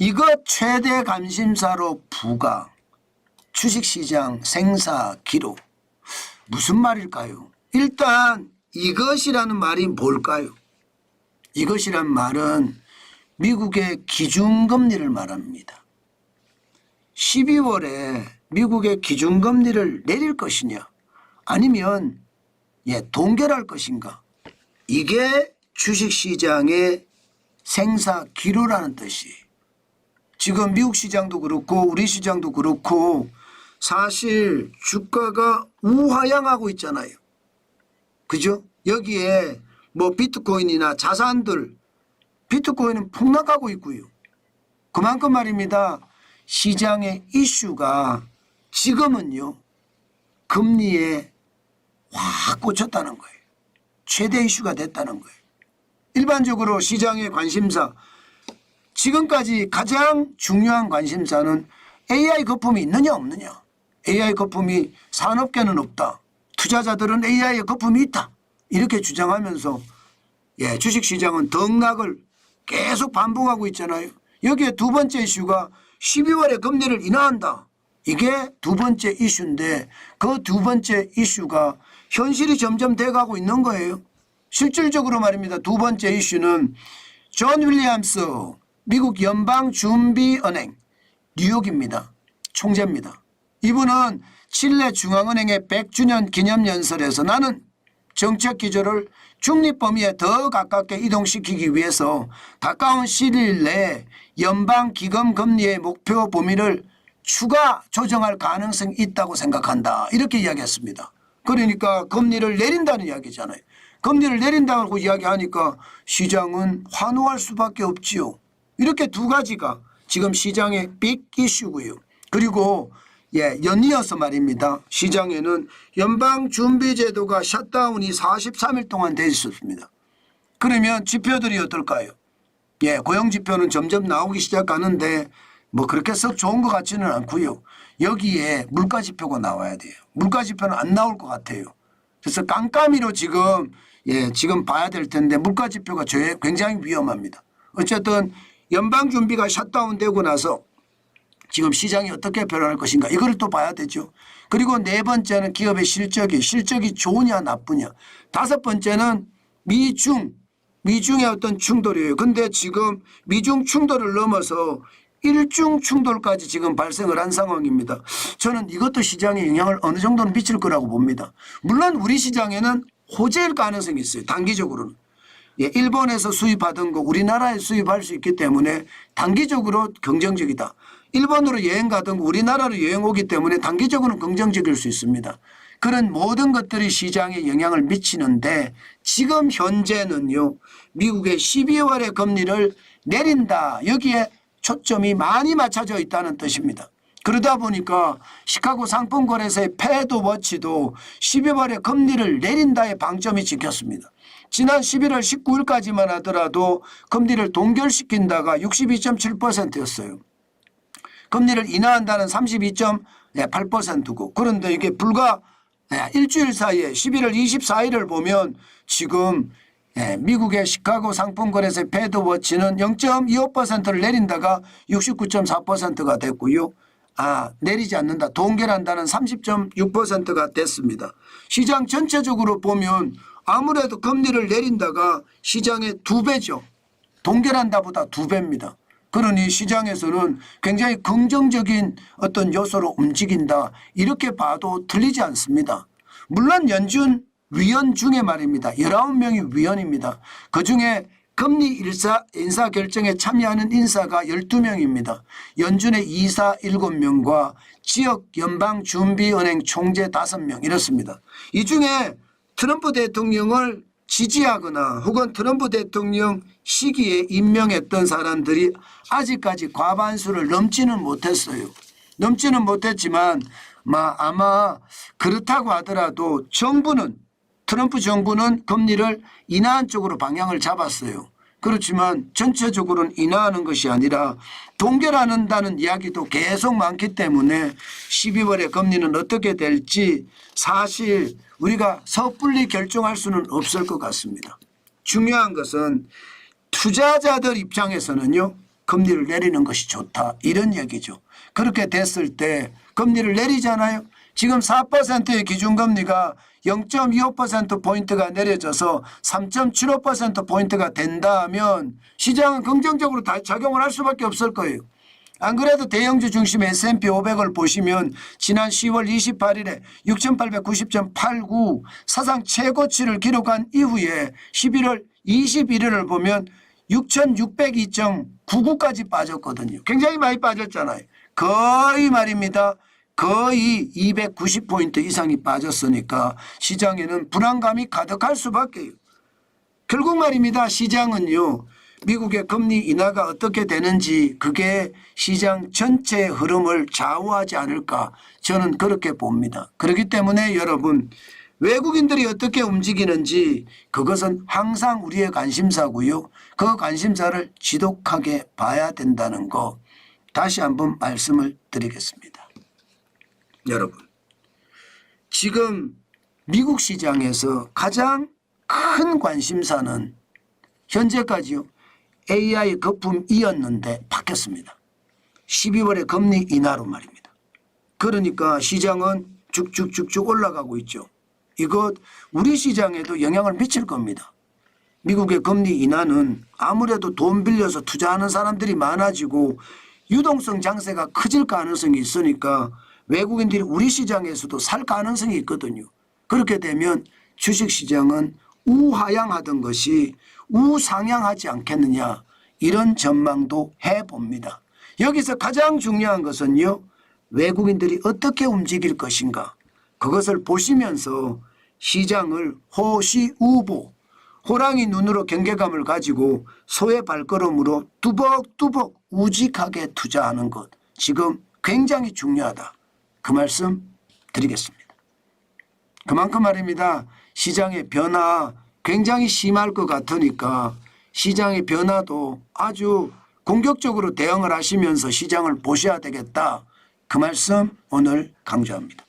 이것 최대 관심사로 부가 주식시장 생사 기록 무슨 말일까요? 일단 이것이라는 말이 뭘까요? 이것이란 말은 미국의 기준금리를 말합니다. 12월에 미국의 기준금리를 내릴 것이냐 아니면 예, 동결할 것인가 이게 주식시장의 생사 기로라는 뜻이 지금 미국 시장도 그렇고 우리 시장도 그렇고 사실 주가가 우하향하고 있잖아요. 그죠? 여기에 뭐 비트코인이나 자산들 비트코인은 폭락하고 있고요. 그만큼 말입니다. 시장의 이슈가 지금은요. 금리에 확 꽂혔다는 거예요. 최대 이슈가 됐다는 거예요. 일반적으로 시장의 관심사 지금까지 가장 중요한 관심사는 AI 거품이 있느냐 없느냐. AI 거품이 산업계는 없다. 투자자들은 AI의 거품이 있다. 이렇게 주장하면서 예, 주식시장은 덩락을 계속 반복하고 있잖아요. 여기에 두 번째 이슈가 12월에 금리를 인하한다. 이게 두 번째 이슈인데 그 두 번째 이슈가 현실이 점점 돼가고 있는 거예요. 실질적으로 말입니다. 두 번째 이슈는 존 윌리엄스 미국 연방준비은행 뉴욕입니다. 총재입니다. 이분은 칠레 중앙은행의 100주년 기념연설에서 나는 정책 기조를 중립 범위에 더 가깝게 이동시키기 위해서 가까운 시일 내에 연방 기금 금리의 목표 범위를 추가 조정할 가능성이 있다고 생각한다. 이렇게 이야기했습니다. 그러니까 금리를 내린다는 이야기잖아요. 금리를 내린다고 이야기하니까 시장은 환호할 수밖에 없지요. 이렇게 두 가지가 지금 시장의 빅 이슈고요. 그리고 예, 연이어서 말입니다. 시장에는 연방준비제도가 셧다운이 43일 동안 돼 있었습니다. 그러면 지표들이 어떨까요? 예, 고용지표는 점점 나오기 시작하는데 뭐 그렇게 썩 좋은 것 같지는 않고요. 여기에 물가지표가 나와야 돼요. 물가지표는 안 나올 것 같아요. 그래서 깜깜이로 지금 예, 지금 봐야 될 텐데 물가지표가 저- 굉장히 위험합니다. 어쨌든 연방준비가 셧다운되고 나서 지금 시장이 어떻게 변할 것인가 이걸 또 봐야 되죠. 그리고 네 번째는 기업의 실적이 실적이 좋으냐 나쁘냐. 다섯 번째는 미중 미중의 어떤 충돌이에요. 근데 지금 미중 충돌을 넘어서 일중 충돌까지 지금 발생을 한 상황입니다. 저는 이것도 시장에 영향을 어느 정도는 미칠 거라고 봅니다. 물론 우리 시장에는 호재일 가능성이 있어요. 단기적으로는. 예, 일본에서 수입하던 거 우리나라에 수입할 수 있기 때문에 단기적으로 긍정적이다. 일본으로 여행 가던 거 우리나라로 여행 오기 때문에 단기적으로는 긍정적일 수 있습니다. 그런 모든 것들이 시장에 영향을 미치는데 지금 현재는요 미국의 12월의 금리를 내린다 여기에 초점이 많이 맞춰져 있다는 뜻입니다. 그러다 보니까 시카고 상품거래소의 패드 워치도 12월에 금리를 내린다의 방점이 찍혔습니다. 지난 11월 19일까지만 하더라도 금리를 동결시킨다가 62.7%였어요. 금리를 인하한다는 32.8%고 그런데 이게 불과 예, 일주일 사이에 11월 24일을 보면 지금 예, 미국의 시카고 상품거래소 패드워치는 0.25%를 내린다가 69.4%가 됐고요. 아 내리지 않는다 동결한다는 30.6%가 됐습니다. 시장 전체적으로 보면 아무래도 금리를 내린다가 시장의 두 배죠. 동결한다보다 두 배입니다. 그러니 시장에서는 굉장히 긍정적인 어떤 요소로 움직인다. 이렇게 봐도 틀리지 않습니다. 물론 연준 위원 중에 말입니다. 19명이 위원입니다. 그중에 금리 인사, 인사 결정에 참여하는 인사가 12명입니다. 연준의 이사 7명과 지역 연방준비은행 총재 5명 이렇습니다. 이 중에 트럼프 대통령을 지지하거나 혹은 트럼프 대통령 시기에 임명했던 사람들이 아직까지 과반수를 넘지는 못했어요. 넘지는 못했지만 마- 아마 그렇다고 하더라도 정부는 트럼프 정부는 금리를 인하한 쪽으로 방향을 잡았어요. 그렇지만 전체적으로는 인하하는 것이 아니라 동결하는다는 이야기도 계속 많기 때문에 12월에 금리는 어떻게 될지 사실 우리가 섣불리 결정할 수는 없을 것 같습니다. 중요한 것은 투자자들 입장에서는요. 금리를 내리는 것이 좋다. 이런 얘기죠. 그렇게 됐을 때 금리를 내리잖아요. 지금 4%의 기준금리가 0.25%포인트가 내려져서 3.75%포인트가 된다면 시장은 긍정적으로 다 작용을 할 수밖에 없을 거예요. 안 그래도 대형주 중심 S&P 500을 보시면 지난 10월 28일에 6,890.89 사상 최고치를 기록한 이후에 11월 21일을 보면 6,602.99까지 빠졌거든요. 굉장히 많이 빠졌잖아요. 거의 말입니다. 거의 290포인트 이상이 빠졌으니까 시장에는 불안감이 가득할 수밖에요. 결국 말입니다. 시장은요. 미국의 금리 인하가 어떻게 되는지 그게 시장 전체의 흐름을 좌우하지 않을까 저는 그렇게 봅니다. 그렇기 때문에 여러분 외국인들이 어떻게 움직이는지 그것은 항상 우리의 관심사고요. 그 관심사를 지독하게 봐야 된다는 거 다시 한번 말씀을 드리겠습니다. 여러분 지금 미국 시장에서 가장 큰 관심사는 현재까지요. AI 거품이었는데 바뀌었습니다. 12월에 금리 인하로 말입니다. 그러니까 시장은 쭉쭉쭉쭉 올라가고 있죠. 이것 우리 시장에도 영향을 미칠 겁니다. 미국의 금리 인하는 아무래도 돈 빌려서 투자하는 사람들이 많아지고 유동성 장세가 커질 가능성이 있으니까 외국인들이 우리 시장에서도 살 가능성이 있거든요. 그렇게 되면 주식 시장은 우하향하던 것이 우상향하지 않겠느냐 이런 전망도 해봅니다. 여기서 가장 중요한 것은요. 외국인들이 어떻게 움직일 것인가 그것을 보시면서 시장을 호시우보 호랑이 눈으로 경계감을 가지고 소의 발걸음으로 뚜벅뚜벅 우직하게 투자하는 것 지금 굉장히 중요하다. 그 말씀 드리겠습니다. 그만큼 말입니다. 시장의 변화 굉장히 심할 것 같으니까 시장의 변화도 아주 공격적으로 대응을 하시면서 시장을 보셔야 되겠다. 그 말씀 오늘 강조합니다.